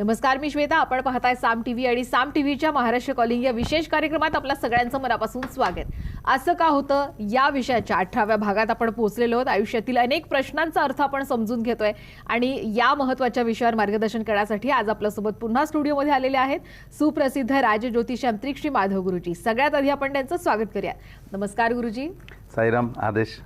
नमस्कार मी श्वेता. आपण पाहताय साम टीव्ही आणि साम टीव्हीच्या महाराष्ट्र कॉलिंग या विशेष कार्यक्रमात आपल्या सगळ्यांचं मनापासून स्वागत. असं का होतं? या विषयाच्या अठराव्या भागात आपण पोहोचलेलो आहोत. आयुष्यातील अनेक प्रश्नांचा अर्थ आपण समजून घेतोय आणि या महत्त्वाच्या विषयावर मार्गदर्शन करण्यासाठी आज आपल्यासोबत पुन्हा स्टुडिओमध्ये आलेले आहेत सुप्रसिद्ध राज ज्योतिष अंतरिक्षी माधव गुरुजी. सगळ्यात आधी आपण त्यांचं स्वागत करूया नमस्कार गुरुजी. साईराम आदेश.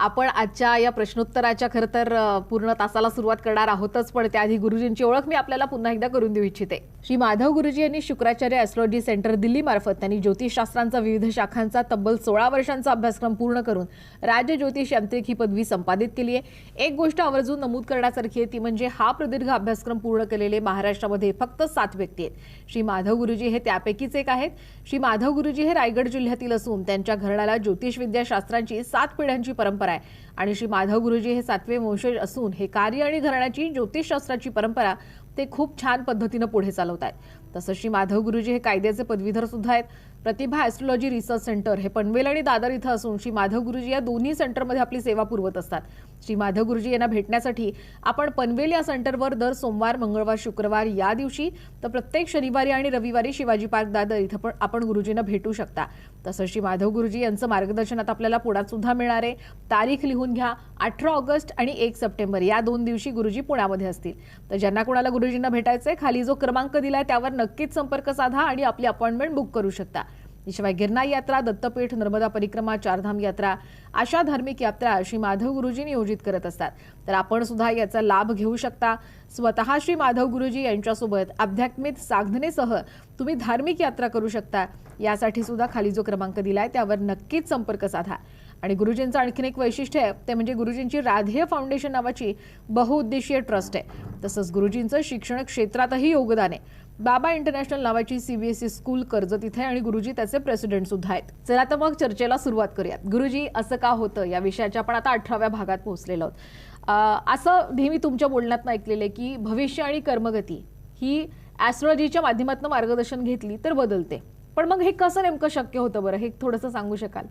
आपण आजच्या या प्रश्नोत्तराच्या खरं तर पूर्ण तासाला सुरुवात करणार आहोतच पण त्याआधी गुरुजींची ओळख मी आपल्याला पुन्हा एकदा करून देऊ इच्छिते. श्री माधव गुरुजी यांनी शुक्राचार्य ॲस्ट्रॉलॉजी सेंटर दिल्लीमार्फत त्यांनी ज्योतिषशास्त्रांचा विविध शाखांचा तब्बल सोळा वर्षांचा अभ्यासक्रम पूर्ण करून राज्य ज्योतिष यांत्रिक ही पदवी संपादित केली आहे. एक गोष्ट आवर्जून नमूद करण्यासारखी आहे ती म्हणजे हा प्रदीर्घ अभ्यासक्रम पूर्ण केलेले महाराष्ट्रामध्ये फक्त सात व्यक्ती आहेत. श्री माधव गुरुजी हे त्यापैकीच एक आहेत. श्री माधव गुरुजी हे रायगड जिल्ह्यातील असून त्यांच्या घराला ज्योतिष विद्याशास्त्रांची सात पिढ्यांची परंपरा आहे. आणि श्री माधव गुरुजी हे सातवे वंशज असून हे कार्य आणि घराण्याची ज्योतिषशास्त्राची परंपरा ते खूप छान पद्धतीनं पुढे चालवत आहेत. तसंच श्री माधव गुरुजी हे कायद्याचे पदवीधर सुद्धा आहेत. प्रतिभा ॲस्ट्रॉलॉजी रिसर्च सेंटर हे पनवेल आणि दादर इथं असून श्री माधव गुरुजी या दोन्ही सेंटरमध्ये आपली सेवा पुरवत असतात. श्री माधव गुरुजी यांना भेटण्यासाठी आपण पनवेल या सेंटरवर दर सोमवार मंगळवार शुक्रवार या दिवशी तर प्रत्येक शनिवारी आणि रविवारी शिवाजी पार्क दादर इथं पण आपण गुरुजींना भेटू शकता. तसंच श्री माधव गुरुजी यांचं मार्गदर्शन आता आपल्याला पुण्यात सुद्धा मिळणार आहे. तारीख लिहून घ्या अठरा ऑगस्ट आणि एक सप्टेंबर. या दोन दिवशी गुरुजी पुण्यामध्ये असतील. तर ज्यांना कोणाला गुरुजींना भेटायचंय खाली जो क्रमांक दिलाय त्यावर नक्कीच संपर्क साधा आणि आपली अपॉइंटमेंट बुक करू शकता. शिवाय गिरनार यात्रा दत्तपीठ नर्मदा परिक्रमा चारधाम यात्रा अशा धार्मिक यात्रा श्री माधव गुरुजी नियोजित करत असतात. तर आपण सुद्धा याचा लाभ घेऊ शकता. स्वतः श्री माधव गुरुजी यांच्यासोबत आध्यात्मिक साधनेसह तुम्ही धार्मिक यात्रा करू शकता. यासाठी सुद्धा खाली जो क्रमांक दिलाय त्यावर नक्कीच संपर्क साधा. आणि गुरुजींचं आणखीन एक वैशिष्ट्य आहे ते म्हणजे गुरुजींची राधेय फाउंडेशन नावाची बहुउद्देशीय ट्रस्ट आहे. तसंच गुरुजींचं शिक्षण क्षेत्रातही योगदान आहे. बाबा इंटरनॅशनल नावाची सीबीएसई स्कूल कर्जत इथे आणि गुरुजी त्याचे प्रेसिडेंट सुद्धा आहेत. चला तर मग चर्चेला सुरुवात करूयात. गुरुजी असं का होतं? या विषयाच्या आपण आता अठराव्या भागात पोहोचलेलो आहोत. असं नेहमी तुमच्या बोलण्यात ऐकलेलं आहे की भविष्य आणि कर्मगती ही ॲस्ट्रॉलॉजीच्या माध्यमातून मार्गदर्शन घेतली तर बदलते. पण मग हे कसं नेमकं शक्य होतं बरं? हे थोडंसं सांगू शकाल?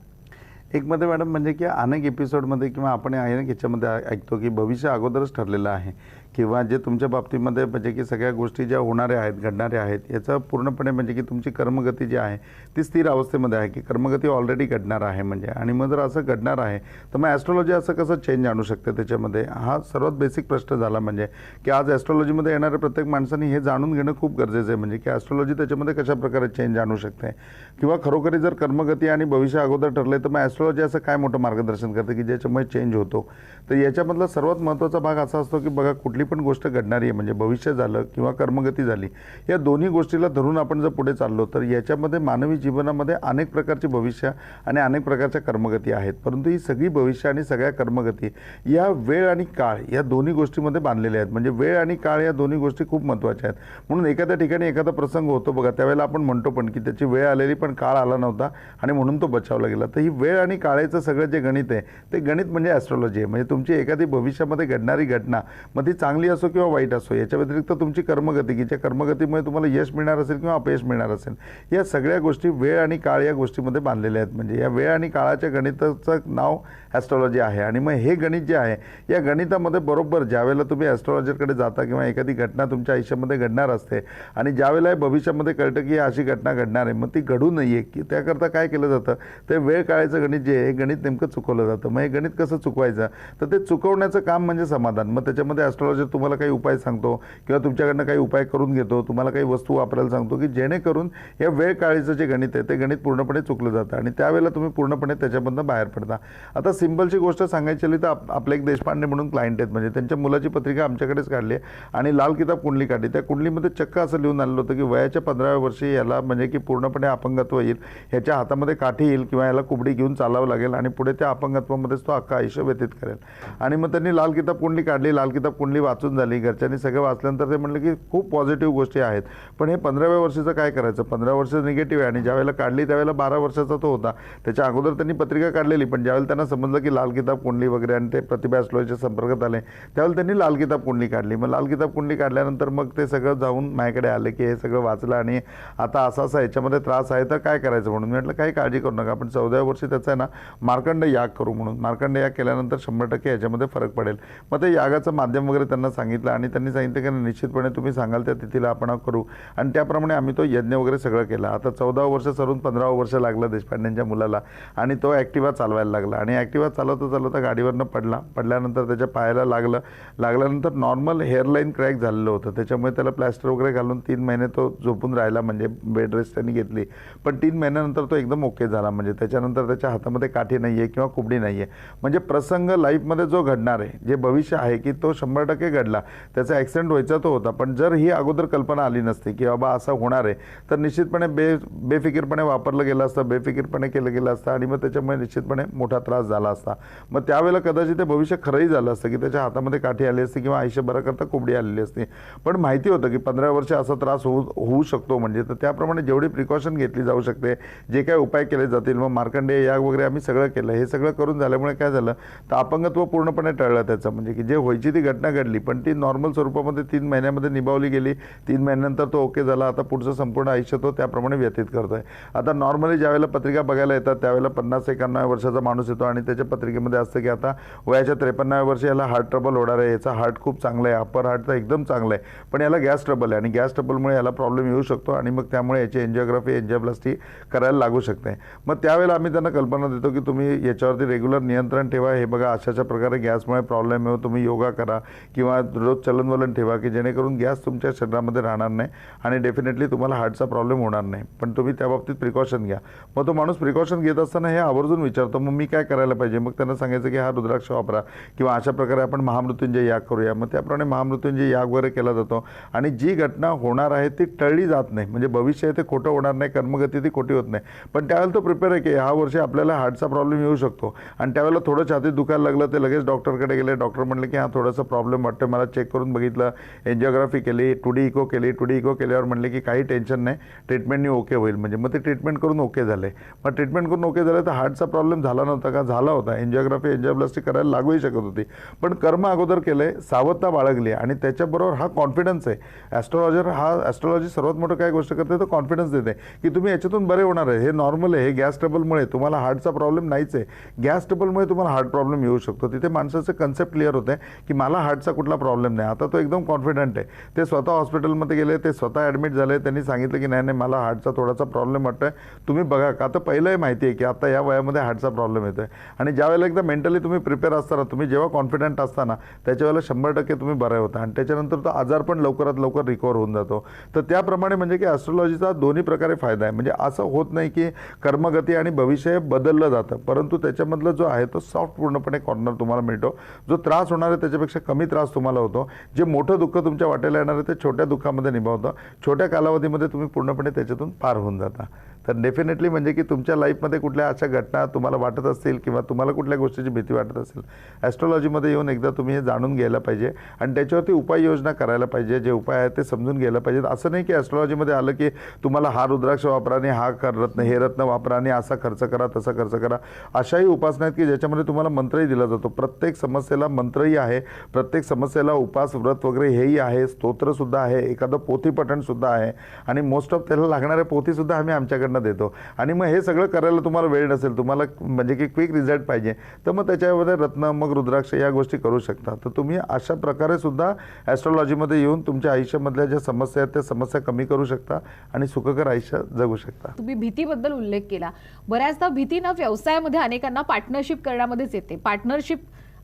एक मध्ये मॅडम म्हणजे की अनेक एपिसोडमध्ये किंवा आपण अनेक याच्यामध्ये ऐकतो की भविष्य अगोदरच ठरलेलं आहे. किंवा जे तुमच्या बाबतीमध्ये म्हणजे की सगळ्या गोष्टी ज्या होणाऱ्या आहेत घडणाऱ्या आहेत याचा पूर्णपणे म्हणजे की तुमची कर्मगती जी आहे ती स्थिर अवस्थेमध्ये आहे की कर्मगती ऑलरेडी घडणार आहे म्हणजे. आणि मग जर असं घडणार आहे तर मग ॲस्ट्रॉलॉजी असं कसं चेंज आणू शकते त्याच्यामध्ये? हा सर्वात बेसिक प्रश्न झाला म्हणजे की आज ॲस्ट्रॉलॉजीमध्ये येणाऱ्या प्रत्येक माणसाने हे जाणून घेणं खूप गरजेचं आहे म्हणजे की ॲस्ट्रॉलॉजी त्याच्यामध्ये कशा प्रकारे चेंज आणू शकते? किंवा खरोखरी जर कर्मगती आणि भविष्य अगोदर ठरले तर मग ॲस्ट्रॉलॉजी असं काय मोठं मार्गदर्शन करते की ज्याच्यामुळे चेंज होतो? तर याच्यामधला सर्वात महत्त्वाचा भाग असा असतो की बघा कुठली पण गोष्ट घडणारी आहे. म्हणजे भविष्य झालं किंवा कर्मगती झाली या दोन्ही गोष्टीला धरून आपण जर पुढे चाललो तर याच्यामध्ये मानवी जीवनामध्ये अनेक प्रकारची भविष्य आणि अनेक प्रकारच्या कर्मगती आहेत. परंतु ही सगळी भविष्य आणि सगळ्या कर्मगती या वेळ आणि काळ या दोन्ही गोष्टीमध्ये बांधलेल्या आहेत. म्हणजे वेळ आणि काळ या दोन्ही गोष्टी खूप महत्त्वाच्या आहेत. म्हणून एखाद्या ठिकाणी एखादा प्रसंग होतो बघा त्यावेळेला आपण म्हणतो पण की त्याची वेळ आलेली पण काळ आला नव्हता आणि म्हणून तो बचावला गेला. तर ही वेळ आणि काळाचं सगळं जे गणित आहे ते गणित म्हणजे ॲस्ट्रॉलॉजी आहे. म्हणजे तुमची एखादी भविष्यामध्ये घडणारी घटना मग ती चांगली चांगली असो किंवा वाईट असो याच्या व्यतिरिक्त तुमची कर्मगती की ज्या कर्मगतीमुळे तुम्हाला यश मिळणार असेल किंवा अपयश मिळणार असेल या सगळ्या गोष्टी वेळ आणि काळ या गोष्टीमध्ये बांधलेल्या आहेत. म्हणजे या वेळ आणि काळाच्या गणिताचं नाव ॲस्ट्रॉलॉजी आहे. आणि मग हे गणित जे आहे या गणितामध्ये बरोबर ज्यावेळेला तुम्ही ॲस्ट्रॉलॉजरकडे जाता किंवा एखादी घटना तुमच्या आयुष्यामध्ये घडणार असते आणि ज्यावेळेला हे भविष्यामध्ये कळतं की अशी घटना घडणार आहे मग ती घडू नये की त्याकरता काय केलं जातं? ते वेळ काळाचं गणित जे आहे हे गणित नेमकं चुकवलं जातं. मग हे गणित कसं चुकवायचं? तर ते चुकवण्याचं काम म्हणजे समाधान. मग त्याच्यामध्ये ॲस्ट्रॉलॉजर तुम्हाला काही उपाय सांगतो किंवा तुमच्याकडनं काही उपाय करून घेतो तुम्हाला काही वस्तू वापरायला सांगतो की जेणेकरून या वेळ काळीचं जे गणित आहे ते गणित पूर्णपणे चुकलं जातं आणि त्यावेळेला तुम्ही पूर्णपणे त्याच्यामधनं बाहेर पडता. आता सिम्पलची गोष्ट सांगायची आली तर आप आपले एक देशपांडे म्हणून क्लायंट आहेत. म्हणजे त्यांच्या मुलाची पत्रिका आमच्याकडेच काढली आहे आणि लाल किताब कुंडली काढली. त्या कुंडलीमध्ये चक्क असं लिहून आलेलं होतं की वयाच्या पंधराव्या वर्षी याला म्हणजे की पूर्णपणे अपंगत्व येईल ह्याच्या हातामध्ये काठी येईल किंवा याला कुबडी घेऊन चालावं लागेल आणि पुढे त्या अपंगत्वामध्येच तो अख्खा आयुष्य व्यतीत करेल. आणि मग त्यांनी लाल किताब कुंडली काढली. लाल किताब कुंडली वाचून झाली घरच्यांनी सगळं वाचल्यानंतर ते म्हटलं की खूप पॉझिटिव्ह गोष्टी आहेत. पण हे पंधराव्या वर्षीचं काय करायचं? पंधरा वर्ष निगेटिव्ह आहे आणि ज्यावेळेला काढली त्यावेळेला बारा वर्षाचा तो होता. त्याच्या अगोदर त्यांनी पत्रिका काढलेली पण ज्यावेळेला त्यांना समजलं की लाल किताब कुंडली वगैरे आणि ते प्रतिभा ॲस्ट्रॉलॉजीच्या संपर्कात आले त्यावेळेला त्यांनी लाल किताब कुंडली काढली. मग लाल किताब कुंडली काढल्यानंतर मग ते सगळं जाऊन माझ्याकडे आले की हे सगळं वाचलं आणि आता असा असा याच्यामध्ये त्रास आहे तर काय करायचं म्हणून? मी म्हटलं काही काळजी करू नका आपण चौदाव्या वर्षी त्याचा आहे ना मार्कंड याग करू म्हणून. मार्कंड याग केल्यानंतर शंभर टक्के याच्यामध्ये फरक पडेल. मग ते यागाचं माध्यम वगैरे त्यांना सांगितलं आणि त्यांनी सांगितलं की निश्चितपणे तुम्ही सांगाल त्या तिथीला आपण करू. आणि त्याप्रमाणे आम्ही तो यज्ञ वगैरे सगळं केला. आता चौदावं वर्ष सरून पंधराव वर्ष लागलं देशपांडेंच्या मुलाला आणि तो ॲक्टिवा चालवायला लागला. आणि ॲक्टिवा चालवता चालवता गाडीवरनं पडला. पडल्यानंतर त्याच्या पायाला लागलं. लागल्यानंतर नॉर्मल हेअरलाईन क्रॅक झालेलं होतं. त्याच्यामुळे त्याला प्लॅस्टर वगैरे घालून तीन महिने तो झोपून राहिला म्हणजे बेड रेस्ट त्यांनी घेतली. पण तीन महिन्यानंतर तो एकदम ओके झाला. म्हणजे त्याच्यानंतर त्याच्या हातामध्ये काठी नाही आहे किंवा कुबडी नाही आहे म्हणजे प्रसंग लाईफमध्ये जो घडणार आहे जे भविष्य आहे की तो शंभर टक्के घडला. त्याचा ॲक्सिडेंट व्हायचा तो होता. पण जर ही अगोदर कल्पना आली नसती की बाबा असं होणार आहे तर निश्चितपणे बे बेफिकीरपणे वापरलं गेलं असतं बेफिकीरपणे केलं गेलं असतं आणि मग त्याच्यामुळे निश्चितपणे मोठा त्रास झाला असता. मग त्यावेळेला कदाचित ते भविष्य खरंही झालं असतं की त्याच्या हातामध्ये काठी आली असती किंवा आयुष्यभराकरता कोंबडी आलेली असती. पण माहिती होतं की पंधरा वर्ष असा त्रास होऊ होऊ शकतो म्हणजे. तर त्याप्रमाणे जेवढी प्रिकॉशन घेतली जाऊ शकते जे काही उपाय केले जातील मग मार्कंडे या वगैरे आम्ही सगळं केलं. हे सगळं करून झाल्यामुळे काय झालं? तर अपंगत्व पूर्णपणे टळलं त्याचं. म्हणजे की जे व्हायची ती घटना घडली पण ती नॉर्मल स्वरूपामध्ये तीन महिन्यामध्ये निभावली गेली. तीन महिन्यानंतर तो ओके झाला. आता पुढचं संपूर्ण आयुष्य तो त्याप्रमाणे व्यतीत करतोय. आता नॉर्मली ज्यावेळेला पत्रिका बघायला येतात त्यावेळेला पन्नास एकाण्णव वर्षाचा माणूस येतो आणि त्याच्या पत्रिकेमध्ये असतं की आता वयाच्या त्रेपन्नाव्या वर्षी याला हार्ट ट्रबल होणार आहे. याचा हार्ट खूप चांगला आहे. अप्पर तर एकदम चांगला आहे. पण याला गॅस ट्रबल आहे आणि गॅस ट्रबलमुळे याला प्रॉब्लेम येऊ शकतो आणि मग त्यामुळे याची एन्जिओग्राफी एन्जिओप्लास्टी करायला लागू शकते. मग त्यावेळेला आम्ही त्यांना कल्पना देतो की तुम्ही याच्यावरती रेग्युलर नियंत्रण ठेवा. हे बघा अशाच्या प्रकारे गॅसमुळे प्रॉब्लेम येऊ. तुम्ही योगा करा किंवा किंवा रोज चलनवलन ठेवा की जेणेकरून गॅस तुमच्या शरीरामध्ये राहणार नाही आणि डेफिनेटली तुम्हाला हार्टचा प्रॉब्लेम होणार नाही. पण तुम्ही त्या बाबतीत प्रिकॉशन घ्या. मग तो माणूस प्रिकॉशन घेत असताना हे आवर्जून विचारतो मग मी काय करायला पाहिजे? मग त्यांना सांगायचं की हा रुद्राक्ष वापरा किंवा अशा प्रकारे आपण महामृत्युंजय याग करूया. मग त्याप्रमाणे महामृत्युंजय याग वगैरे केला जातो आणि जी घटना होणार आहे ती टळली जात नाही. म्हणजे भविष्य ते खोटं होणार नाही कर्मगती ती खोटी होत नाही. पण त्यावेळेला तो प्रिपेअर आहे की ह्या वर्षी आपल्याला हार्टचा प्रॉब्लेम येऊ शकतो. आणि त्यावेळेला थोडं छातीत दुखायला लागलं ते लगेच डॉक्टरकडे गेले. डॉक्टर म्हणले की हा थोडासा प्रॉब्लेम वाटतं मला चेक करून बघितलं. एन्जिओग्राफी केली टू डी इको केली टू डी इको केल्यावर म्हणले की काही टेन्शन नाही. ट्रीटमेंटनी ओके होईल. म्हणजे मग ते ट्रीटमेंट करून ओके झाले. मग ट्रीटमेंट करून ओके झाले तर हार्टचा प्रॉब्लेम झाला नव्हता का? झाला होता. एन्जिओग्राफी एन्जिओप्लास्टी करायला लागूही शकत होती. पण कर्म अगोदर केलं आहे सावधता बाळगली आणि त्याच्याबरोबर हा कॉन्फिडन्स आहे. ॲस्ट्रॉलॉजर हा ॲस्ट्रॉलॉजी सर्वात मोठं काय गोष्ट करते तर कॉन्फिडन्स देते. की तुम्ही याच्यातून बरे होणार आहे. हे नॉर्मल आहे. हे गॅस ट्रबलमुळे तुम्हाला हार्टचा प्रॉब्लेम नाहीच आहे. गॅस ट्रबलमुळे तुम्हाला हार्ट प्रॉब्लेम येऊ शकतो. तिथे माणसाचं कन्सेप्ट क्लिअर होतं की मला हार्टचा कुठे कुठला प्रॉब्लेम नाही. आता तो एकदम कॉन्फिडंट आहे. ते स्वतः हॉस्पिटलमध्ये गेले ते स्वतः ॲडमिट झाले त्यांनी सांगितलं की नाही नाही मला हार्टचा थोडासा प्रॉब्लेम वाटतोय. तुम्ही बघा का तर पहिलंही माहिती आहे की आता या वयामध्ये हार्टचा प्रॉब्लेम येतो आहे आणि ज्यावेळेला एकदा मेंटली तुम्ही प्रिपेअर असताना तुम्ही जेव्हा कॉन्फिडंट असताना त्याच्यावेळेला शंभर टक्के तुम्ही बरे होता. आणि त्याच्यानंतर तो आजार पण लवकरात लवकर रिकवर होऊन जातो. तर त्याप्रमाणे म्हणजे की ॲस्ट्रॉलॉजीचा दोन्ही प्रकारे फायदा आहे. म्हणजे असं होत नाही की कर्मगती आणि भविष्य बदललं जातं. परंतु त्याच्यामधलं जो आहे तो सॉफ्ट पूर्णपणे कॉर्नर तुम्हाला मिळतो. जो त्रास होणार आहे त्याच्यापेक्षा कमी त्रास तुम्हाला होतो. जे मोठं दुःख तुमच्या वाटेला येणार आहे ते छोट्या दुःखामध्ये निभावतं. छोट्या कालावधीमध्ये तुम्ही पूर्णपणे त्याच्यातून पार होऊन जाता. तर डेफिनेटली म्हणजे की तुमच्या लाईफमध्ये कुठल्या अशा घटना तुम्हाला वाटत असतील किंवा तुम्हाला कुठल्या गोष्टीची भीती वाटत असेल ॲस्ट्रॉलॉजीमध्ये येऊन एकदा तुम्ही हे जाणून घ्यायला पाहिजे आणि त्याच्यावरती उपाययोजना करायला पाहिजे जे उपाय आहेत ते समजून घ्यायला पाहिजेत. असं नाही की ॲस्ट्रॉलॉजीमध्ये आलं की तुम्हाला हा रुद्राक्ष वापरा आणि हा कर रत्न हे रत्न वापरा आणि असा खर्च करा तसा खर्च करा. अशाही उपासना आहेत की ज्याच्यामध्ये तुम्हाला मंत्रही दिला जातो. प्रत्येक समस्येला मंत्रही आहे प्रत्येक समस्येला उपास व्रत वगैरे हेही आहे स्तोत्रसुद्धा आहे एखादं पोथीपठणसुद्धा आहे आणि मोस्ट ऑफ त्याला लागणाऱ्या पोथीसुद्धा आम्ही आमच्याकडनं देतो. आणि मग हे सगळं करायला तुम्हाला वेळ नसेल तुम्हाला म्हणजे की क्विक रिझल्ट पाहिजे तर मग त्याच्यामध्ये रत्न मग रुद्राक्ष या गोष्टी करू शकता. तर तुम्ही अशा प्रकारे सुद्धा ॲस्ट्रॉलॉजीमध्ये येऊन तुमच्या आयुष्यामधल्या ज्या समस्या आहेत त्या समस्या कमी करू शकता आणि सुखकर आयुष्य जगू शकता. तुम्ही भीतीबद्दल उल्लेख केला. बऱ्याचदा भीती ना व्यवसायामध्ये अनेकांना पार्टनरशिप करण्यामध्येच येते. पार्टनरशिप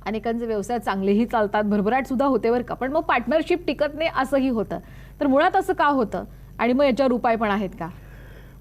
अनेकांचे व्यवसाय चांगलेही चालतात भरभराट सुद्धा होते बरं का. पण मग पार्टनरशिप टिकत नाही असंही होतं. तर मुळात असं का होतं? आणि मग याच्यावर उपाय पण आहेत का?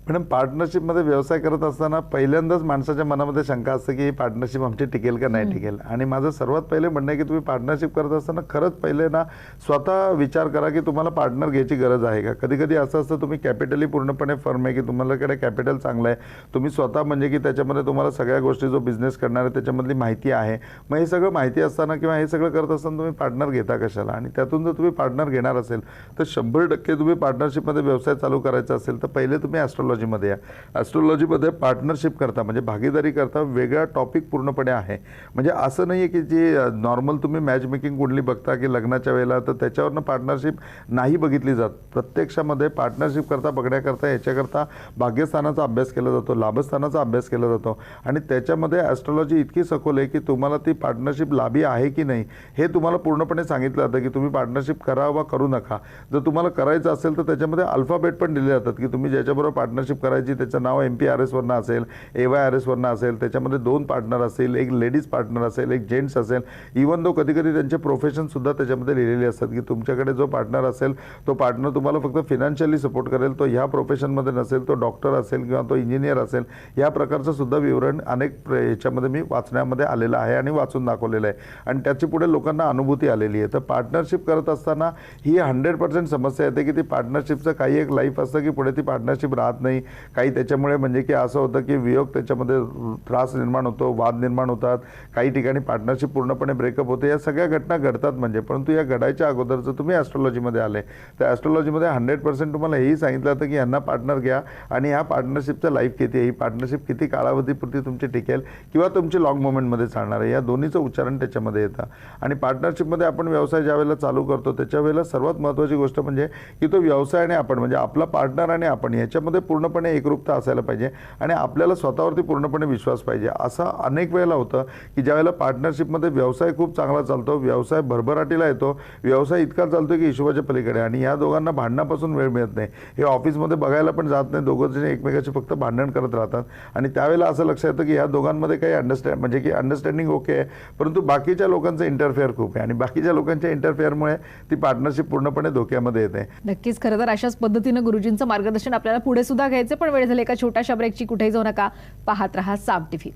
मॅडम पार्टनरशिपमध्ये व्यवसाय करत असताना पहिल्यांदाच माणसाच्या मनामध्ये शंका असते की ही पार्टनरशिप आमची टिकेल का नाही टिकेल? आणि माझं सर्वात पहिले म्हणणं आहे की तुम्ही पार्टनरशिप करत असताना खरंच पहिले ना स्वतः विचार करा की तुम्हाला पार्टनर घ्यायची गरज आहे का? कधी कधी असं असतं तुम्ही कॅपिटली पूर्णपणे फर्म आहे की तुम्हालाकडे कॅपिटल चांगलं आहे. तुम्ही स्वतः म्हणजे की त्याच्यामध्ये तुम्हाला सगळ्या गोष्टी जो बिझनेस करणार आहे त्याच्यामधली माहिती आहे. मग हे सगळं माहिती असताना किंवा हे सगळं करत असताना तुम्ही पार्टनर घेता कशाला? आणि त्यातून जर तुम्ही पार्टनर घेणार असेल तर शंभर टक्के तुम्ही पार्टनरशिपमध्ये व्यवसाय चालू करायचा असेल तर पहिले तुम्ही ॲस्ट्रॉलॉजी ॲस्ट्रॉलॉजीमध्ये या ॲस्ट्रॉलॉजीमध्ये पार्टनरशिप करता म्हणजे भागीदारी करता वेगळा टॉपिक पूर्णपणे आहे. म्हणजे असं नाही आहे की जे नॉर्मल तुम्ही मॅच मेकिंग कुंडली बघता की लग्नाच्या वेळेला तर त्याच्यावरनं पार्टनरशिप नाही बघितली जात. प्रत्यक्षामध्ये पार्टनरशिप करता बघण्याकरता याच्याकरता भाग्यस्थानाचा अभ्यास केला जातो लाभस्थानाचा अभ्यास केला जातो. आणि त्याच्यामध्ये ॲस्ट्रॉलॉजी इतकी सखोल आहे की तुम्हाला ती पार्टनरशिप लाभी आहे की नाही हे तुम्हाला पूर्णपणे सांगितलं जातं की तुम्ही पार्टनरशिप करा वा करू नका. जर तुम्हाला करायचं असेल तर त्याच्यामध्ये अल्फाबेट पण दिले जातात की तुम्ही ज्याच्याबरोबर पार्टनरशिप करायची त्याचं नाव एम पी आर एसवरनं असेल ए वाय आर एसवरनं असेल त्याच्यामध्ये दोन पार्टनर असेल एक लेडीज पार्टनर असेल एक जेंट्स असेल. इवन दो कधी कधी त्यांचे प्रोफेशनसुद्धा त्याच्यामध्ये लिहिलेले असतात की तुमच्याकडे जो पार्टनर असेल तो पार्टनर तुम्हाला फक्त फिनान्शियली सपोर्ट करेल. तो ह्या प्रोफेशनमध्ये नसेल तो डॉक्टर असेल किंवा तो इंजिनियर असेल या प्रकारचं सुद्धा विवरण अनेक ह्याच्यामध्ये याच्यामध्ये मी वाचण्यामध्ये आलेलं आहे आणि वाचून दाखवलेलं आहे. आणि त्याची पुढे लोकांना अनुभूती आलेली आहे. तर पार्टनरशिप करत असताना ही हंड्रेड पर्सेंट समस्या येते की ती पार्टनरशिपचं काही एक लाईफ असतं की पुढे ती पार्टनरशिप राहत नाही. काही त्याच्यामुळे म्हणजे की असं होतं की वियोग त्याच्यामध्ये त्रास निर्माण होतो वाद निर्माण होतात. काही ठिकाणी पार्टनरशिप पूर्णपणे ब्रेकअप होते. या सगळ्या घटना घडतात म्हणजे. परंतु या घडायच्या अगोदर जर तुम्ही ॲस्ट्रॉलॉजीमध्ये आले. तर ॲस्ट्रॉलॉजीमध्ये हंड्रेड पर्सेंट तुम्हाला हेही सांगितलं होतं की यांना पार्टनर घ्या आणि ह्या पार्टनरशिपचं लाईफ किती आहे? ही पार्टनरशिप किती कालावधीपुरती तुमची टिकेल किंवा तुमची लॉंग मोमेंटमध्ये चालणार आहे? या दोन्हीचं उच्चारण त्याच्यामध्ये येतं. आणि पार्टनरशिपमध्ये आपण व्यवसाय ज्या वेळेला चालू करतो त्याच्या वेळेला सर्वात महत्त्वाची गोष्ट म्हणजे की तो व्यवसाय आणि आपण म्हणजे आपला पार्टनर आणि आपण याच्यामध्ये पूर्ण पूर्णपणे एकरूपता असायला पाहिजे आणि आपल्याला स्वतःवरती पूर्णपणे विश्वास पाहिजे. असं अनेक वेळेला होतं की ज्यावेळेला पार्टनरशिपमध्ये व्यवसाय खूप चांगला चालतो व्यवसाय भरभराटीला येतो व्यवसाय इतका चालतो की हिशोबाच्या पलीकडे आणि या दोघांना भांडणापासून वेळ मिळत नाही. हे ऑफिसमध्ये बघायला पण जात नाही. दोघं जण एकमेकाचे फक्त भांडण करत राहतात. आणि त्यावेळेला असं लक्षात येतं की या दोघांमध्ये काही अंडरस्टँड म्हणजे की अंडरस्टँडिंग ओके आहे. परंतु बाकीच्या लोकांचं इंटरफेअर खूप आहे. आणि बाकीच्या लोकांच्या इंटरफेअरमुळे ती पार्टनरशिप पूर्णपणे धोक्यामध्ये येते. नक्कीच. खरं तर अशाच पद्धतीनं गुरुजींचं मार्गदर्शन आपल्याला पुढे सुद्धा घ्यायचं पण वेळ झाली एका छोट्याशा ब्रेकची कुठेही जाऊ नका. पाहत रहा साम टीव्ही.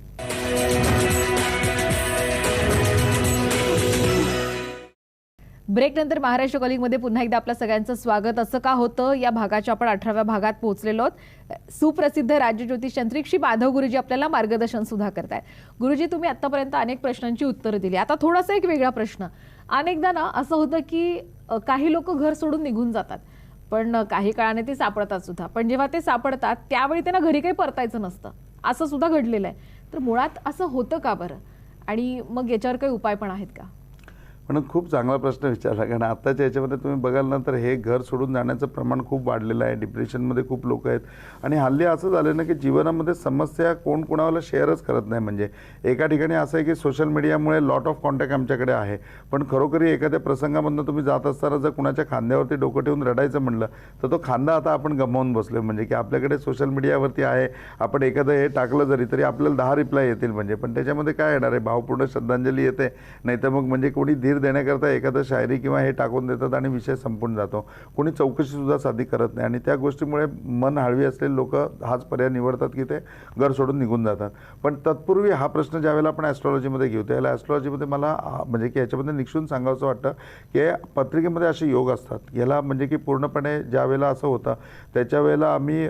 ब्रेक नंतर महाराष्ट्र कॉलिंगमध्ये पुन्हा एकदा आपल्या सगळ्यांचं स्वागत. असं का होतं? या भागाच्या आपण अठराव्या भागात पोहोचलेलो आहोत. सुप्रसिद्ध राज्यज्योतिष यंत्रिक श्री माधव गुरुजी आपल्याला मार्गदर्शन सुद्धा करतायत. गुरुजी तुम्ही आतापर्यंत अनेक प्रश्नांची उत्तरं दिली. आता थोडासा एक वेगळा प्रश्न. अनेकदा ना असं होतं की काही लोक घर सोडून निघून जातात. पण काही काळाने ते सापडतात सुद्धा. पण जेव्हा ते सापडतात त्यावेळी त्यांना घरी काही परतायचं नसतं. असं सुद्धा घडलेलं आहे. तर मुळात असं होतं का बरं? आणि मग याच्यावर काही उपाय पण आहेत का? म्हणून खूप चांगला प्रश्न विचारला कारण आत्ताच्या याच्यामध्ये तुम्ही बघाल ना तर हे घर सोडून जाण्याचं प्रमाण खूप वाढलेलं आहे. डिप्रेशनमध्ये खूप लोक आहेत. आणि हल्ली असं झालं ना की जीवनामध्ये समस्या कोण कोणाला शेअरच करत नाही. म्हणजे एका ठिकाणी असं आहे की सोशल मीडियामुळे लॉट ऑफ कॉन्टॅक्ट आमच्याकडे आहे. पण खरोखरी एखाद्या प्रसंगामधनं तुम्ही जात असताना जर कुणाच्या खांद्यावरती डोकं ठेवून रडायचं म्हणलं तर तो खांदा आता आपण गमावून बसलो म्हणजे की आपल्याकडे सोशल मीडियावरती आहे आपण एखादं हे टाकलं जरी तरी आपल्याला दहा रिप्लाय येतील. म्हणजे पण त्याच्यामध्ये काय येणार आहे? भावपूर्ण श्रद्धांजली येते. नाही तर मग म्हणजे कोणी धीर देण्याकरता एखादं शायरी किंवा हे टाकून देतात आणि विषय संपून जातो. कोणी चौकशीसुद्धा साधी करत नाही आणि त्या गोष्टीमुळे मन हळवी असलेले लोक हाच पर्याय निवडतात की ते घर सोडून निघून जातात. पण तत्पूर्वी हा प्रश्न ज्यावेळेला आपण ॲस्ट्रॉलॉजीमध्ये घेऊ त्यावेळेला ॲस्ट्रॉलॉजीमध्ये मला म्हणजे की याच्यामध्ये निक्षून सांगावंसं वाटतं की पत्रिकेमध्ये असे योग असतात. याला म्हणजे की पूर्णपणे ज्या वेळेला असं होतं त्याच्या वेळेला आम्ही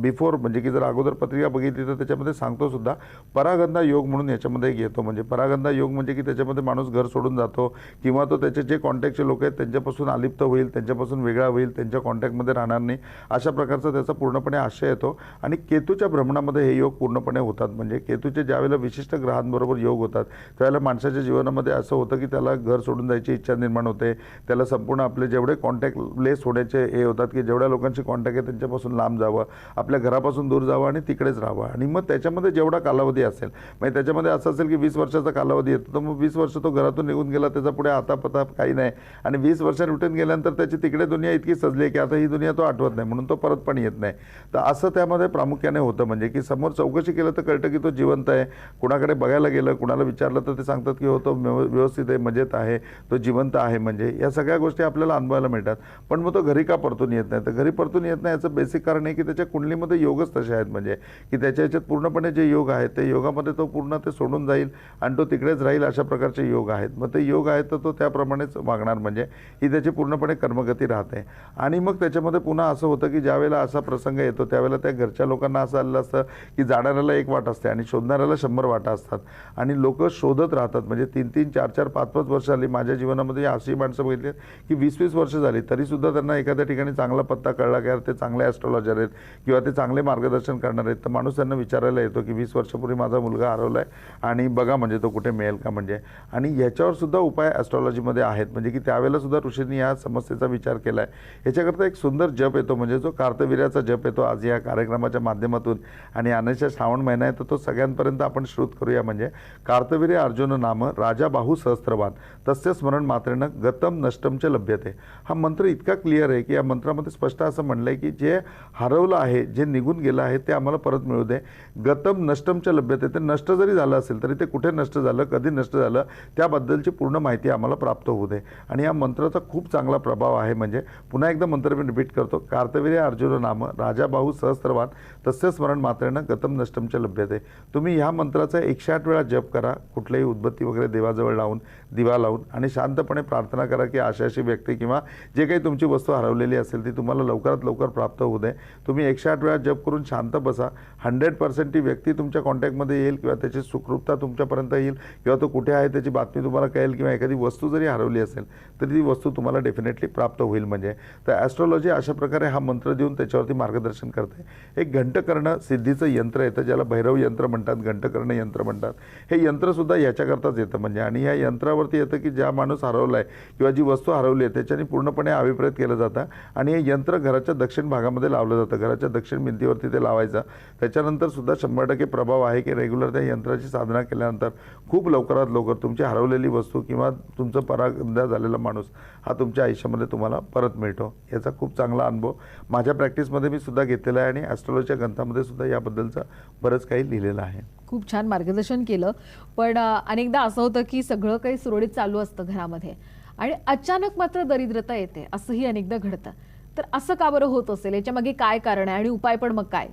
बिफोर म्हणजे की जर अगोदर पत्रिका बघितली तर त्याच्यामध्ये सांगतो सुद्धा परागंधा योग म्हणून याच्यामध्ये घेतो. येतो म्हणजे परागंधा योग म्हणजे की त्याच्यामध्ये माणूस घर सोडून जातो किंवा तो त्याचे जे कॉन्टॅक्टचे लोक आहेत त्यांच्यापासून अलिप्त होईल त्यांच्यापासून वेगळा होईल त्यांच्या कॉन्टॅक्टमध्ये राहणार नाही अशा प्रकारचा त्याचा पूर्णपणे आशय येतो. आणि केतूच्या भ्रमणामध्ये हे योग पूर्णपणे होतात. म्हणजे केतूचे ज्यावेळेला विशिष्ट ग्रहांबरोबर योग होतात त्यावेळेला माणसाच्या जीवनामध्ये असं होतं की त्याला घर सोडून जायची इच्छा निर्माण होते त्याला संपूर्ण आपले जेवढे कॉन्टॅक्ट लेस होण्याचे हे होतात की जेवढ्या लोकांशी कॉन्टॅक्ट आहे त्यांच्यापासून लांब जावं आपल्या घरापासून दूर जावं आणि तिकडेच राहावं. आणि मग त्याच्यामध्ये जेवढा कालावधी असेल म्हणजे त्याच्यामध्ये असं असेल की वीस वर्षाचा कालावधी येतो तर मग वीस वर्ष तो घरातून निघून गेला त्याचा पुढे आता पता काही नाही. आणि वीस वर्ष रिटर्न गेल्यानंतर त्याची तिकडे दुनिया इतकी सजली आहे की आता ही दुनिया तो आठवत नाही. म्हणून तो परत पण येत नाही. तर असं त्यामध्ये प्रामुख्याने होतं म्हणजे की समोर चौकशी केलं तर कळतं की तो जिवंत आहे. कुणाकडे बघायला गेलं कुणाला विचारलं तर ते सांगतात की हो तो व्यव- व्यवस्थित आहे मजेत आहे तो जिवंत आहे म्हणजे या सगळ्या गोष्टी आपल्याला अनुभवायला मिळतात. पण मग तो घरी का परतून येत नाही? तर घरी परतून येत नाही याचं बेसिक कारण आहे की त्याच्या कुंडलीमध्ये योगच तसे आहेत म्हणजे की त्याच्या याच्यात पूर्णपणे जे योग आहेत ते योगामध्ये तो पूर्ण ते सोडून जाईल आणि तो तिकडेच राहील अशा प्रकारचे योग आहेत. मग ते योग आहेत आहे तर तो त्याप्रमाणेच वागणार. म्हणजे ही त्याची पूर्णपणे कर्मगती राहते. आणि मग त्याच्यामध्ये पुन्हा असं होतं की ज्यावेळेला असा प्रसंग येतो त्यावेळेला त्या घरच्या लोकांना असं आलेलं असतं की जाणाऱ्याला एक वाट असते आणि शोधणाऱ्याला शंभर वाटा असतात. आणि लोक शोधत राहतात. म्हणजे तीन तीन चार चार पाच पाच वर्ष आली माझ्या जीवनामध्ये अशी माणसं बघितली की वीस वीस वर्ष झाली. तरीसुद्धा त्यांना एखाद्या ठिकाणी चांगला पत्ता कळला की यार ते चांगले ॲस्ट्रॉलॉजर आहेत किंवा ते चांगले मार्गदर्शन करणार आहेत. तर माणूस त्यांना विचारायला येतो की वीस वर्षापूर्वी माझा मुलगा हरवला आहे आणि बघा म्हणजे तो कुठे मिळेल का म्हणजे. आणि ह्याच्यावर सुद्धा उपाय ॲस्ट्रॉलॉजीमध्ये आहेत. म्हणजे की त्यावेळेला सुद्धा ऋषींनी या समस्येचा विचार केला आहे याच्याकरता एक सुंदर जप येतो. म्हणजे जो कार्तवीर्याचा जप येतो आज या कार्यक्रमाच्या माध्यमातून. आणि आणायच्या श्रावण महिना आहे तर तो सगळ्यांपर्यंत आपण श्रुत करूया. म्हणजे कार्तवीर्य अर्जुन नाम राजा बाहू सहस्त्रवान तस्य स्मरण मात्रेनं गतम नष्टमच लभ्यते. हा मंत्र इतका क्लिअर आहे की या मंत्रामध्ये स्पष्ट असं म्हणलं आहे की जे हरवलं आहे जे निघून गेलं आहे ते आम्हाला परत मिळू दे. गतम नष्टमच्या लभ्यते. ते नष्ट जरी झालं असेल तरी ते कुठे नष्ट झालं कधी नष्ट झालं त्याबद्दलची पूर्ण माहिती माहिती आम्हाला प्राप्त होऊ दे. आणि या मंत्राचा खूप चांगला प्रभाव आहे म्हणजे पुन्हा एकदा मंत्र मी रिपीट करतो. कार्तवीर्य अर्जुन नाम राजा सहस्त्रवान तस्य स्मरण मात्रेनं गतम नष्टमचे लभ्यते. तुम्ही ह्या मंत्राचा एकशे आठ वेळा जप करा. कुठल्याही उद्बत्ती वगैरे देवाजवळ लावून दिवा लावून आणि शांतपणे प्रार्थना करा की आशाशी व्यक्ती किंवा जे काही तुमची वस्तू हरवलेली असेल ती तुम्हाला लवकरात लवकर प्राप्त होऊ दे. तुम्ही एकशे आठ वेळा जप करून शांत बसा. हंड्रेड पर्सेंट ती व्यक्ती तुमच्या कॉन्टॅक्टमध्ये येईल किंवा त्याची सुखरूपता तुमच्यापर्यंत येईल किंवा तो कुठे आहे त्याची बातमी तुम्हाला कळेल किंवा एखादी वस्तू जरी हरवली असेल तरी ती वस्तू तुम्हाला डेफिनेटली प्राप्त होईल म्हणजे. तर ॲस्ट्रॉलॉजी अशा प्रकारे हा मंत्र देऊन त्याच्यावरती मार्गदर्शन करते. एक घंटकर्ण सिद्धीचं यंत्र येतं ज्याला भैरव यंत्र म्हणतात घंटकर्ण यंत्र म्हणतात. हे यंत्रसुद्धा याच्याकरताच येतं म्हणजे. आणि या यंत्रावरती येतं की ज्या माणूस हरवला आहे किंवा जी वस्तू हरवली आहे त्याच्याने पूर्णपणे अभिप्रेत केलं जातं. आणि हे यंत्र घराच्या दक्षिण भागामध्ये लावलं जातं. घराच्या दक्षिण भिंतीवरती ते लावायचं. त्याच्यानंतर सुद्धा शंभर टक्के प्रभाव आहे की रेग्युलर त्या यंत्राची साधना केल्यानंतर खूप लवकरात लवकर तुमची हरवलेली वस्तू किंवा तुमचं परागंदा झालेला माणूस हा तुमच्या आयुष्यामध्ये तुम्हाला परत मिळतो. याचा खूप चांगला अनुभव. माझ्या प्रॅक्टिसमध्ये मी सुद्धा घेतलेला आहे आणि ॲस्ट्रॉलॉजीच्या ग्रंथामध्ये सुद्धा याबद्दलचं बरंच काही लिहिलेलं आहे. खूप छान मार्गदर्शन केलं. पण अनेकदा असं होतं की सगळं काही सुरळीत चालू असतं घरामध्ये आणि अचानक मात्र दरिद्रता येते. असंही अनेकदा घडतं. तर असं का बरं होत असेल? याच्यामागे काय कारण आहे आणि उपाय पण मग काय?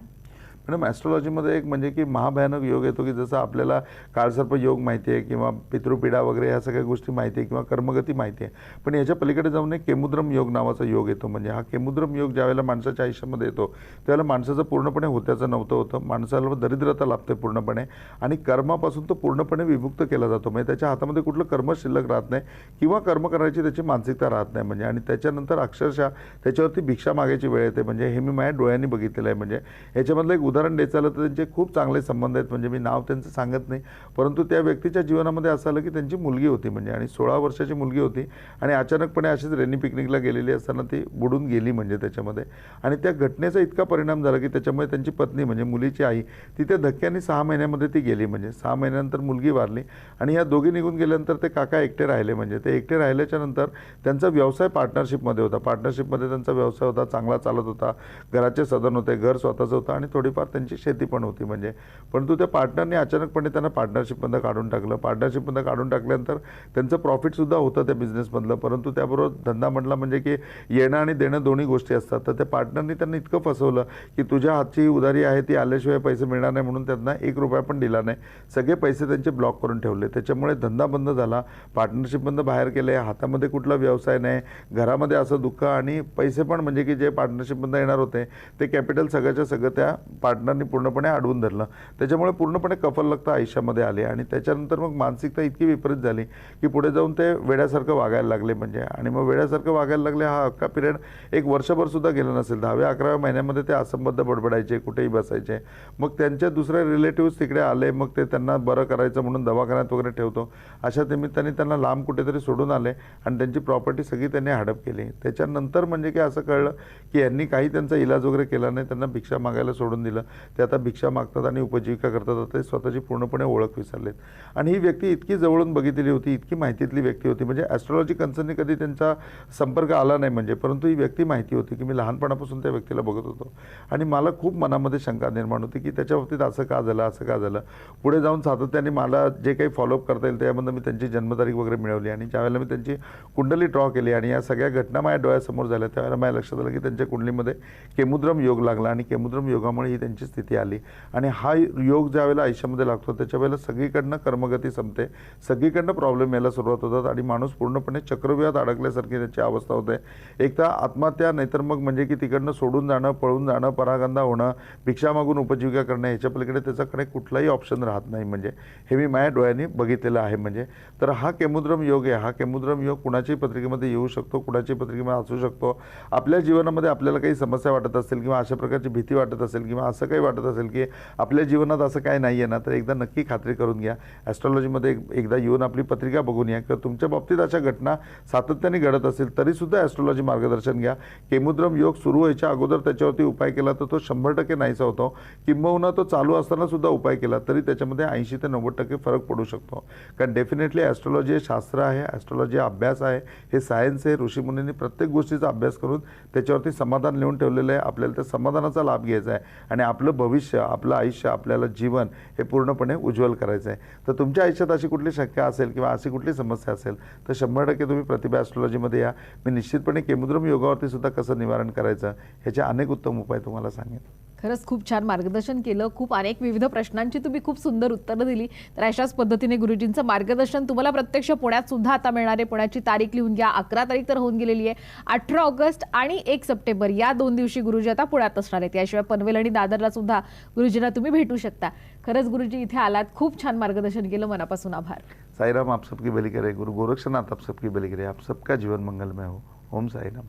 मॅडम ॲस्ट्रॉलॉजीमध्ये एक म्हणजे की महाभयानक योग येतो की जसं आपल्याला काळसर्प योग माहिती आहे किंवा पितृपीडा वगैरे ह्या सगळ्या गोष्टी माहिती आहे किंवा कर्मगती माहिती आहे. पण याच्या पलीकडे जाऊन एक केमुद्रम योग नावाचा योग येतो. म्हणजे हा केमुद्रम योग ज्यावेळेला माणसाच्या आयुष्यामध्ये येतो त्यावेळेला माणसाचं पूर्णपणे होत्याचं नव्हतं होतं. माणसाला दरिद्रता लाभते पूर्णपणे आणि कर्मापासून तो पूर्णपणे विमुक्त केला जातो. म्हणजे त्याच्या हातामध्ये कुठलं कर्म शिल्लक राहत नाही किंवा कर्म करायची त्याची मानसिकता राहत नाही. म्हणजे आणि त्याच्यानंतर अक्षरशः त्याच्यावरती भिक्षा मागायची वेळ येते. म्हणजे हे मी माझ्या डोळ्यांनी बघितलेलं आहे. म्हणजे याच्यामधलं एक उदाहरण द्यायचं तर त्यांचे खूप चांगले संबंध आहेत. म्हणजे मी नाव त्यांचं सांगत नाही. परंतु त्या व्यक्तीच्या जीवनामध्ये असं आलं की त्यांची मुलगी होती म्हणजे आणि सोळा वर्षाची मुलगी होती आणि अचानकपणे अशीच रेनी पिकनिकला गेलेली असताना ती बुडून गेली म्हणजे त्याच्यामध्ये. आणि त्या घटनेचा इतका परिणाम झाला की त्याच्यामुळे त्यांची पत्नी म्हणजे मुलीची आई तिथे धक्क्याने सहा महिन्यामध्ये ती गेली म्हणजे सहा महिन्यानंतर मुलगी वारली आणि या दोघी निघून गेल्यानंतर ते काका एकटे राहिले म्हणजे. ते एकटे राहिल्याच्या नंतर त्यांचा व्यवसाय पार्टनरशिपमध्ये होता. पार्टनरशिपमध्ये त्यांचा व्यवसाय होता चांगला चालत होता. घराचे सदन होते घर स्वतःचं होतं आणि थोडीफार त्यांची शेती पण होती म्हणजे. परंतु त्या पार्टनरने अचानकपणे त्यांना पार्टनरशिपमधनं काढून टाकलं. पार्टनरशिपमधनं काढून टाकल्यानंतर त्यांचं प्रॉफिटसुद्धा होतं त्या बिझनेसमधलं परंतु त्याबरोबर धंदा म्हटला म्हणजे की येणं आणि देणं दोन्ही गोष्टी असतात. तर त्या पार्टनरनी त्यांना इतकं फसवलं की तुझ्या हातची उधारी आहे ती आल्याशिवाय पैसे मिळणार नाही म्हणून त्यांना एक रुपया पण दिला नाही. सगळे पैसे त्यांचे ब्लॉक करून ठेवले. त्याच्यामुळे धंदा बंद झाला. पार्टनरशिपमधनं बाहेर केले. हातामध्ये कुठला व्यवसाय नाही. घरामध्ये असं दुःख आणि पैसे पण म्हणजे की जे पार्टनरशिपमधनं येणार होते ते कॅपिटल सगळ्याच्या सगळं त्या पार्ट पार्टनरनी पूर्णपणे अडवून धरलं. त्याच्यामुळे पूर्णपणे कफललगता आयुष्यामध्ये आले आणि त्याच्यानंतर मग मानसिकता इतकी विपरीत झाली की पुढे जाऊन ते वेड्यासारखं वागायला लागले म्हणजे. आणि मग वेड्यासारखं वागायला लागले हा अख्खा पिरियड एक वर्षभर सुद्धा गेला नसेल. दहाव्या अकराव्या महिन्यामध्ये ते असंबद्ध बडबडायचे कुठेही बसायचे. मग त्यांच्या दुसऱ्या रिलेटिव्ह तिकडे आले मग ते त्यांना बरं करायचं म्हणून दवाखान्यात वगैरे ठेवतो. अशा निमित्ताने त्यांना लांब कुठेतरी सोडून आले आणि त्यांची प्रॉपर्टी सगळी त्यांनी हडप केली. त्याच्यानंतर म्हणजे की असं कळलं की यांनी काही त्यांचा इलाज वगैरे केला नाही त्यांना भिक्षा मागायला सोडून दिलं. ते आता भिक्षा मागतात आणि उपजीविका करतात. आता ते स्वतःची पूर्णपणे ओळख विसरलेत. आणि ही व्यक्ती इतकी जवळून बघितलेली होती इतकी माहितीतली व्यक्ती होती. म्हणजे ॲस्ट्रॉलॉजी कन्सर्नने कधी त्यांचा संपर्क आला नाही म्हणजे परंतु ही व्यक्ती माहिती होती की मी लहानपणापासून त्या व्यक्तीला बघत होतो. आणि मला खूप मनामध्ये शंका निर्माण होती की त्याच्या बाबतीत असं का झालं असं का झालं? पुढे जाऊन सातत्याने मला जे काही फॉलोअप करता येईल त्यामधून मी त्यांची जन्मतारीख वगैरे मिळवली आणि ज्यावेळेला मी त्यांची कुंडली ड्रॉ केली आणि या सगळ्या घटना माझ्या डोळ्यासमोर झाल्या त्यावेळेला माझ्या लक्षात आलं की त्यांच्या कुंडलीमध्ये केमुद्रम योग लागला. आणि केमुद्रम योगामुळे ही त्यांची स्थिती आली. आणि हा योग ज्या वेळेला आयुष्यामध्ये लागतो त्याच्या वेळेला सगळीकडनं कर्मगती संपते. सगळीकडनं प्रॉब्लेम यायला सुरुवात होतात आणि माणूस पूर्णपणे चक्रव्यूहात अडकल्यासारखी त्याची अवस्था होते. एक तर आत्महत्या नाहीतर मग म्हणजे की तिकडनं सोडून जाणं पळून जाणं परागंदा होणं भिक्षा मागून उपजीविका करणं ह्याच्या पलीकडे त्याच्याकडे कुठलाही ऑप्शन राहत नाही म्हणजे. हे मी माझ्या डोळ्यांनी बघितलेलं आहे म्हणजे. तर हा केमुद्रम योग आहे. हा केमुद्रम योग कुणाच्याही पत्रिकेमध्ये येऊ शकतो कुणाच्याही पत्रिकेमध्ये असू शकतो. आपल्या जीवनामध्ये आपल्याला काही समस्या वाटत असेल किंवा अशा प्रकारची भीती वाटत असेल किंवा असं काही वाटत असेल की आपल्या जीवनात असं काही नाही आहे ना तर एकदा नक्की खात्री करून घ्या. ॲस्ट्रॉलॉजीमध्ये एक एकदा येऊन आपली पत्रिका बघून या. किंवा तुमच्या बाबतीत अशा घटना सातत्याने घडत असेल तरीसुद्धा ॲस्ट्रॉलॉजी मार्गदर्शन घ्या. केमुद्रम योग सुरू व्हायच्या अगोदर त्याच्यावरती उपाय केला तर तो शंभर टक्के नाहीसा होतो. किंबहुना तो चालू असतानासुद्धा उपाय केला तरी त्याच्यामध्ये ऐंशी ते नव्वद टक्के फरक पडू शकतो. कारण डेफिनेटली ॲस्ट्रॉलॉजी हे शास्त्र आहे ॲस्ट्रॉलॉजी अभ्यास आहे हे सायन्स आहे. ऋषीमुनींनी प्रत्येक गोष्टीचा अभ्यास करून त्याच्यावरती समाधान लिहून ठेवलेलं आहे. आपल्याला त्या समाधानाचा लाभ घ्यायचा आहे. आणि आपलं भविष्य आपलं आयुष्य आपल्याला जीवन हे पूर्णपणे उज्ज्वल करायचं आहे तर तुमच्या आयुष्यात अशी कुठली शक्य असेल किंवा अशी कुठली समस्या असेल तर शंभर टक्के तुम्ही प्रतिभा ॲस्ट्रॉलॉजीमध्ये या. मी निश्चितपणे केमुद्रम योगावरती सुद्धा कसं निवारण करायचं ह्याचे अनेक उत्तम उपाय तुम्हाला सांगेन. खरंच खूप छान मार्गदर्शन केलं. खूप अनेक विविध प्रश्नांची तुम्ही खूप सुंदर उत्तरं दिली. तर अशाच पद्धतीने गुरुजींचं मार्गदर्शन तुम्हाला प्रत्यक्ष पुण्यात सुद्धा आता मिळणार आहे. पुण्याची तारीख लिहून घ्या. अकरा तारीख तर होऊन गेलेली आहे. अठरा ऑगस्ट आणि एक सप्टेंबर या दोन दिवशी गुरुजी आता पुण्यात असणार आहेत. याशिवाय पनवेल आणि दादरला सुद्धा गुरुजींना तुम्ही भेटू शकता. खरंच गुरुजी इथे आलात. खूप छान मार्गदर्शन केलं. मनापासून आभार. साईराम आप सबकी भली करे. गुरु गोरक्षनाथ आप सबकी भली करे. आप सबका जीवन मंगलमय हो. ओम साईराम.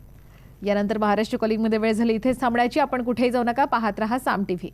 यानंतर महाराष्ट्र कॉलिंगमध्ये वेळ झाली. इथेच थांबण्याची. आपण कुठेही जाऊ नका. पाहत रहा साम टीव्ही.